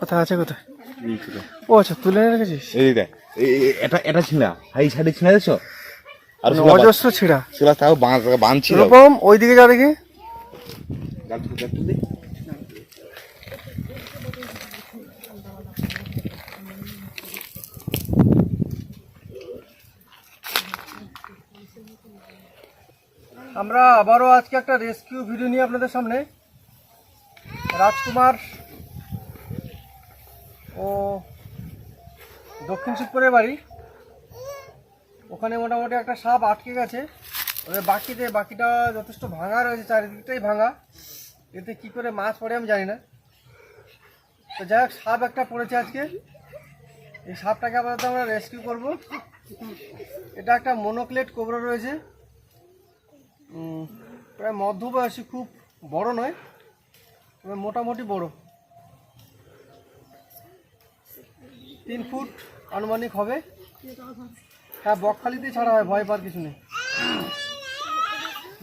কোথায় আছে কোথায়? ও আচ্ছা তুলে রেখেছিস? এই দেখ এই এই- এটা এটা ছিনা হাই সাইডে ছিনা দেখছ? আর মানে অজস্র ছিঁড়া। সেগুলা তাও বাঁধ বাঁধছিল। এরকম ওই দিকে যা দেখি। আমরা আবারও আজকে একটা রেস্কিউ ভিডিও নিয়ে আপনাদের সামনে রাজকুমার ও দক্ষিণ শিবপুরের বাড়ি। ওখানে মোটামুটি একটা সাপ আটকে গেছে। ওদের বাকিতে বাকিটা যথেষ্ট ভাঙা রয়েছে, চারিদিকটাই ভাঙা। এতে কি করে মাছ পড়ে আমি জানি না। তো যাই হোক, সাপ একটা পড়েছে আজকে। এই সাপটাকে আপাতত আমরা রেস্কিউ করব। এটা একটা মনোক্লেট কোবরা রয়েছে। প্রায় মধ্যবয়সী, খুব বড় নয়। তবে মোটামুটি বড়। তিন ফুট আনুমানিক হবে। হ্যাঁ বকখালিতেই ছাড়া হয়, ভয় পাওয়ার কিছু নেই।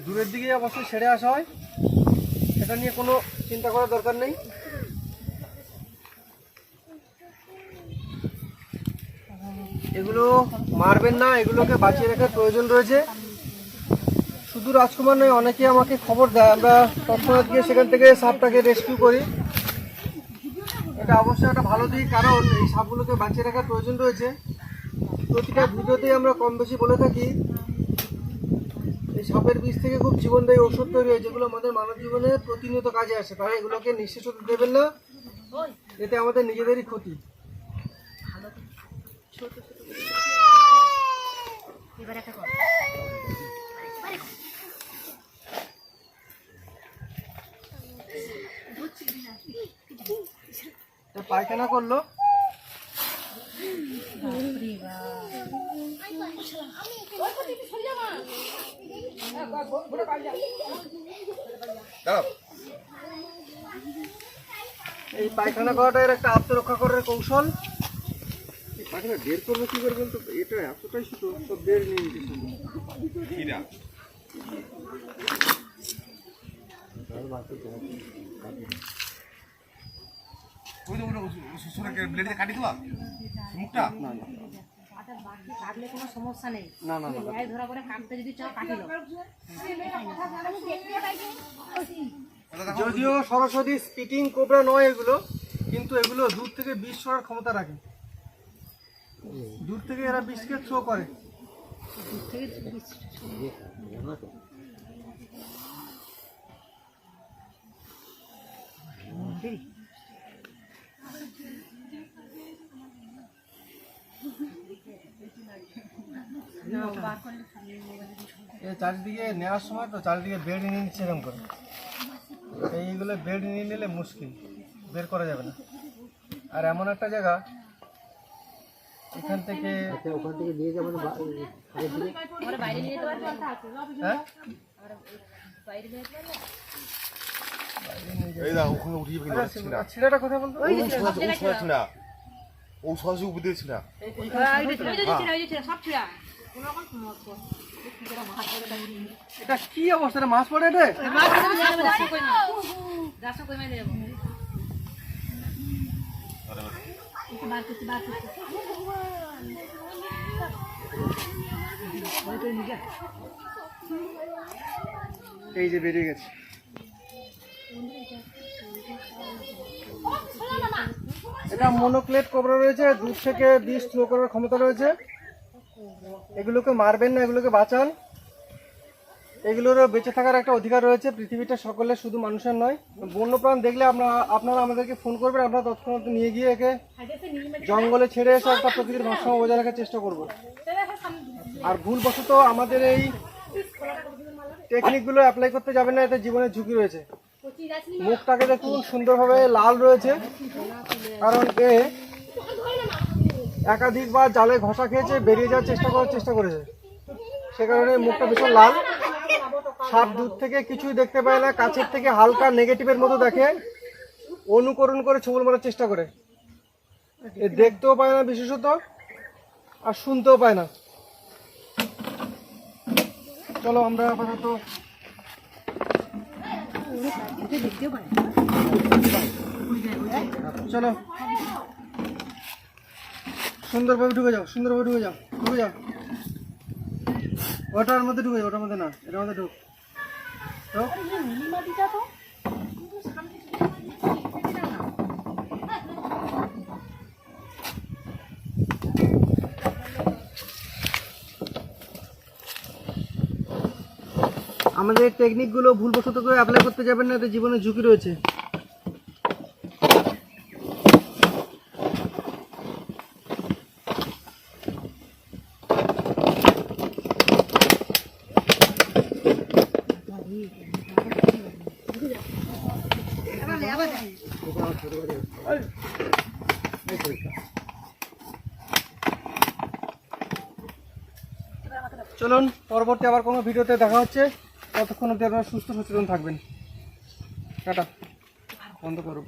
দূরের দিকে অবশ্যই ছেড়ে আসা হয়। সেটা নিয়ে কোনো চিন্তা করার দরকার নেই। এগুলো মারবেন না, এগুলোকে বাঁচিয়ে রাখার প্রয়োজন রয়েছে। শুধু রাজকুমার নয় অনেকে আমাকে খবর দেয়। আমরা তৎক্ষণাৎ গিয়ে সেখান থেকে সাপটাকে রেস্কিউ করি। এটা অবশ্যই একটা ভালো দিক, কারণ এই সাপগুলোকে বাঁচিয়ে রাখার প্রয়োজন রয়েছে। প্রতিটা ভিডিওতেই আমরা কম বেশি বলে থাকি, এই সাপের বিষ থেকে খুব জীবনদায়ী ওষুধ তৈরি হয়, যেগুলো আমাদের মানব জীবনে প্রতিনিয়ত কাজে আসে। তাই এগুলোকে নিঃশেষ হতে দেবেন না, এতে আমাদের নিজেদেরই ক্ষতি। পায়খানা করল। এই পায়খানা করাটা এর একটা আত্মরক্ষা করার কৌশল। এই পায়খানা বের করব কি করে বলতো? এটা এতটাই ছোট সব বের নিয়ে নিতে কাটি দেওয়া মুখটা কাটলে কোনো সমস্যা নেই। না না না গায়ে ধরা করে কাটতে যদি চাও কাটিল যদিও সরাসরি স্পিটিং কোবরা নয় এগুলো কিন্তু এগুলো দূর থেকে বিষ ছড়ার ক্ষমতা রাখে। দূর থেকে এরা বিষকে থ্রো করে। এই চারিদিকে নেওয়ার সময় তো চারিদিকে বেড নিয়ে নিচ্ছে এরকম করে। এইগুলো বেড নিয়ে নিলে মুশকিল বের করা যাবে না। আর এমন একটা জায়গা এখান থেকে নিয়ে হ্যাঁ? দাও ওখানে উঠিয়ে আচ্ছা, ছেলেটা কথা বলতো ছিনা ও সহজে উপর দিয়ে ছিনা ওই যে ছিল, ওই যে ছিল, ওই যে ছিল, সব ছিল কোনো রকম সমস্যা এটা কি অবস্থা মাছ পড়ে মাছ ধরে নিয়ে যাব, এটা মনোক্লেট কোবরা রয়েছে দূর থেকে বিষ থ্রো করার ক্ষমতা রয়েছে। এগুলোকে মারবেন না, এগুলোকে বাঁচান। এগুলোরও বেঁচে থাকার একটা অধিকার রয়েছে, পৃথিবীটা সকলের শুধু মানুষের নয়। বন্যপ্রাণ দেখলে আপনারা আপনারা আমাদেরকে ফোন করবেন, আমরা তৎক্ষণাৎ নিয়ে গিয়ে একে জঙ্গলে ছেড়ে এসে একটা প্রকৃতির ভারসাম্য বজায় রাখার চেষ্টা করব। আর ভুলবশত আমাদের এই টেকনিকগুলো অ্যাপ্লাই করতে যাবেন না, এতে জীবনের ঝুঁকি রয়েছে। মুখটাকে দেখুন সুন্দরভাবে লাল রয়েছে। কারণ এ একাধিকবার জালে ঘষা খেয়েছে, বেরিয়ে যাওয়ার চেষ্টা করার চেষ্টা করেছে। সে কারণে মুখটা ভীষণ লাল। সাপ দূর থেকে কিছুই দেখতে পায় না, কাছের থেকে হালকা নেগেটিভের মতো দেখে, অনুকরণ করে ছবল মারার চেষ্টা করে। এ দেখতেও পায় না বিশেষত, আর শুনতেও পায় না। চলো আমরা আপাতত চলো। সুন্দরভাবে ঢুকে যাও, সুন্দরভাবে ঢুকে যাও ঢুকে যাও। ওটার মধ্যে ঢুকে যাও, ওটার মধ্যে না, এটার মধ্যে ঢুক। ঢুক। আমাদের টেকনিকগুলো ভুলবশত করে অ্যাপ্লাই করতে যাবেন না, এতে জীবনের ঝুঁকি রয়েছে। চলুন, পরবর্তী আবার কোনো ভিডিওতে দেখা হচ্ছে। ততক্ষণ অব্দি আপনারা সুস্থ সচেতন থাকবেন। টাটা। বন্ধ করব